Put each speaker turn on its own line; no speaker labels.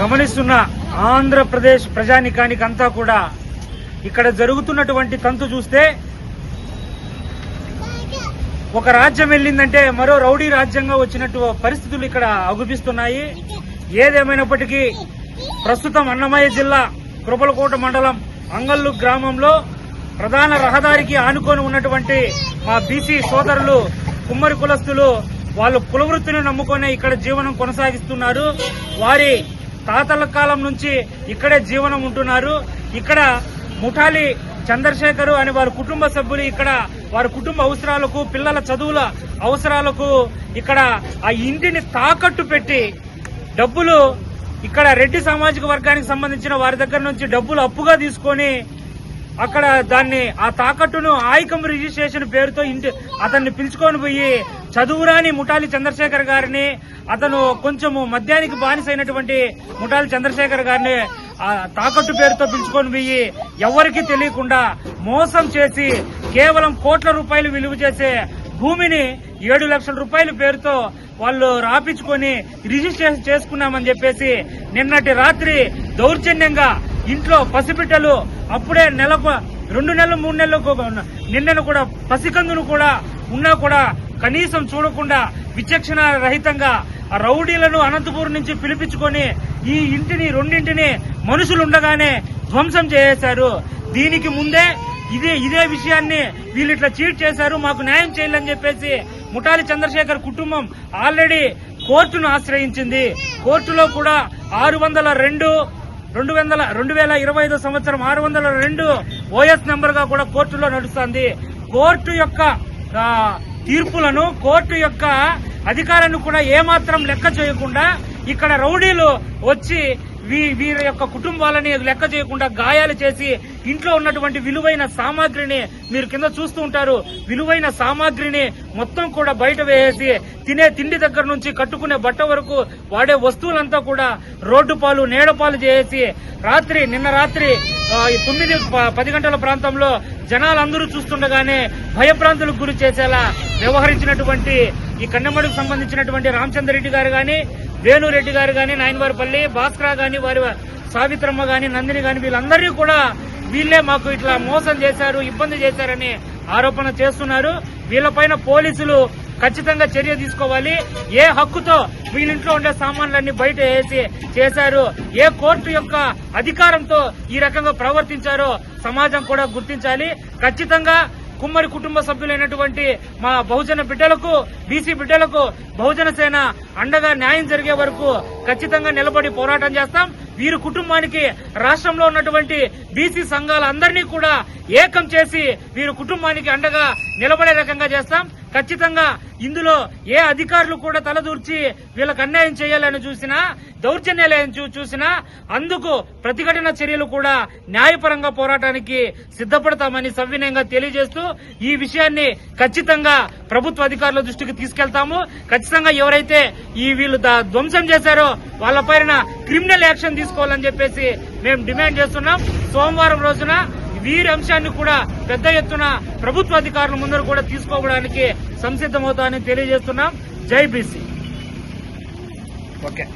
గమనిస్తున్న ఆంధ్రప్రదేశ్ ప్రజానికానికి అంతా కూడా ఇక్కడ జరుగుతున్నటువంటి తంతు చూస్తే ఒక రాజ్యం వెళ్ళిందంటే మరో రౌడీ రాజ్యంగా వచ్చినట్టు పరిస్థితులు ఇక్కడ అగుపిస్తున్నాయి ఏదేమైనప్పటికీ ప్రస్తుతం అన్నమయ్య జిల్లా కృపలకోట మండలం అంగల్లు గ్రామంలో ప్రధాన రహదారికి ఆనుకొని ఉన్నటువంటి మా బీసీ సోదరులు కుమ్మరి కులస్తులు వాళ్ళు కులవృత్తిని నమ్ముకొని ఇక్కడ జీవనం కొనసాగిస్తున్నారు. వారి తాతల కాలం నుంచి ఇక్కడే జీవనం ఉంటున్నారు. ఇక్కడ ముఠాలి చంద్రశేఖరు అని వారి కుటుంబ సభ్యులు ఇక్కడ వారి కుటుంబ అవసరాలకు పిల్లల చదువుల అవసరాలకు ఇక్కడ ఆ ఇంటిని తాకట్టు పెట్టి డబ్బులు ఇక్కడ రెడ్డి సామాజిక వర్గానికి సంబంధించిన వారి దగ్గర నుంచి డబ్బులు అప్పుగా తీసుకొని అక్కడ దాన్ని ఆ తాకట్టును ఆయకం రిజిస్ట్రేషన్ పేరుతో ఇంటి అతన్ని పిలుచుకొని పోయి చదువురాని ముఠాలి చంద్రశేఖర్ గారిని అతను కొంచెము మద్యానికి బానిసైనటువంటి ముఠాలి చంద్రశేఖర్ గారిని తాకట్టు పేరుతో పిలుచుకొని పోయి ఎవరికి తెలియకుండా మోసం చేసి కేవలం కోట్ల రూపాయలు విలువ చేసే భూమిని ఏడు లక్షల రూపాయల పేరుతో వాళ్ళు రాపించుకొని రిజిస్ట్రేషన్ చేసుకున్నామని చెప్పేసి నిన్నటి రాత్రి దౌర్జన్యంగా ఇంట్లో పసిబిడ్డలు అప్పుడే నెలకు రెండు నెలలు మూడు నెలలకు నిన్నను కూడా పసికందును కూడా ఉన్నా కూడా కనీసం చూడకుండా విచక్షణ రహితంగా రౌడీలను అనంతపూర్ నుంచి పిలిపించుకొని ఈ ఇంటిని రెండింటిని మనుషులుండగానే ధ్వంసం చేసేశారు. దీనికి ముందే ఇదే ఇదే విషయాన్ని వీళ్ళు ఇట్లా చీట్ చేశారు. మాకు న్యాయం చేయాలని చెప్పేసి ముఠాలి చంద్రశేఖర్ కుటుంబం ఆల్రెడీ కోర్టును ఆశ్రయించింది. కోర్టులో కూడా ఆరు వందల రెండు రెండు వందల రెండు వేల ఇరవై ఐదో సంవత్సరం ఆరు వందల రెండు ఓఎస్ నెంబర్గా కూడా కోర్టులో నడుస్తుంది. కోర్టు యొక్క తీర్పులను కోర్టు యొక్క అధికారాన్ని కూడా ఏమాత్రం లెక్క చేయకుండా ఇక్కడ రౌడీలు వచ్చి వీ- వీరి యొక్క కుటుంబాలని లెక్క చేయకుండా గాయాలు చేసి ఇంట్లో ఉన్నటువంటి విలువైన సామాగ్రిని మీరు కింద చూస్తూ ఉంటారు. విలువైన సామాగ్రిని మొత్తం కూడా బయట వేసి తినే తిండి దగ్గర నుంచి కట్టుకునే బట్ట వరకు వాడే వస్తువులంతా కూడా రోడ్డు పాలు నేడ పాలు చేసి రాత్రి నిన్న రాత్రి ఈ తొమ్మిది ప- పది గంటల ప్రాంతంలో జనాలందరూ చూస్తుండగానే భయభ్రాంతులకు గురి చేసేలా వ్యవహరించినటువంటి ఈ కన్నమడకు సంబంధించినటువంటి రామచంద్ర రెడ్డి గారు గాని వేణురెడ్డి గారు గాని నాయనవారిపల్లి భాస్కర గాని వారి సావిత్రమ్మ గాని నందిని గాని వీళ్ళందరినీ కూడా వీళ్ళే మాకు ఇట్లా మోసం చేశారు ఇబ్బంది చేశారని ఆరోపణ చేస్తున్నారు. వీళ్ళపైన పోలీసులు ఖచ్చితంగా చర్య తీసుకోవాలి. ఏ హక్కుతో వీళ్ళింట్లో ఉండే సామాన్లన్నీ బయట వేసి చేశారు ఏ కోర్టు యొక్క అధికారంతో ఈ రకంగా ప్రవర్తించారో సమాజం కూడా గుర్తించాలి. ఖచ్చితంగా కుమ్మరి కుటుంబ సభ్యులైనటువంటి మా బహుజన బిడ్డలకు బీసీ బిడ్డలకు బహుజన సేన అండగా న్యాయం జరిగే వరకు ఖచ్చితంగా నిలబడి పోరాటం చేస్తాం. వీరి కుటుంబానికి రాష్ట్రంలో ఉన్నటువంటి బీసీ సంఘాలందరినీ కూడా ఏకం చేసి వీరి కుటుంబానికి అండగా నిలబడే రకంగా చేస్తాం. ఖచ్చితంగా ఇందులో ఏ అధికారులు కూడా తలదూర్చి వీళ్ళకు అన్యాయం చేయాలని చూసినా దౌర్జన్యాలను చూ- చూసినా అందుకు ప్రతిఘటన చర్యలు కూడా న్యాయపరంగా పోరాటానికి సిద్ధపడతామని సవినయంగా తెలియజేస్తూ ఈ విషయాన్ని ఖచ్చితంగా ప్రభుత్వ అధికారుల దృష్టికి తీసుకెళ్తాము. ఖచ్చితంగా ఎవరైతే ఈ వీళ్ళు ధ్వంసం చేశారో వాళ్ళపైన క్రిమినల్ యాక్షన్ తీసుకోవాలని చెప్పేసి మేము డిమాండ్ చేస్తున్నాం. సోమవారం రోజున వీరి అంశాన్ని కూడా పెద్ద ఎత్తున ప్రభుత్వ అధికారుల ముందర కూడా తీసుకోవడానికి సంసిద్దమవుతామని తెలియజేస్తున్నాం. జై బీసీ. ఓకే.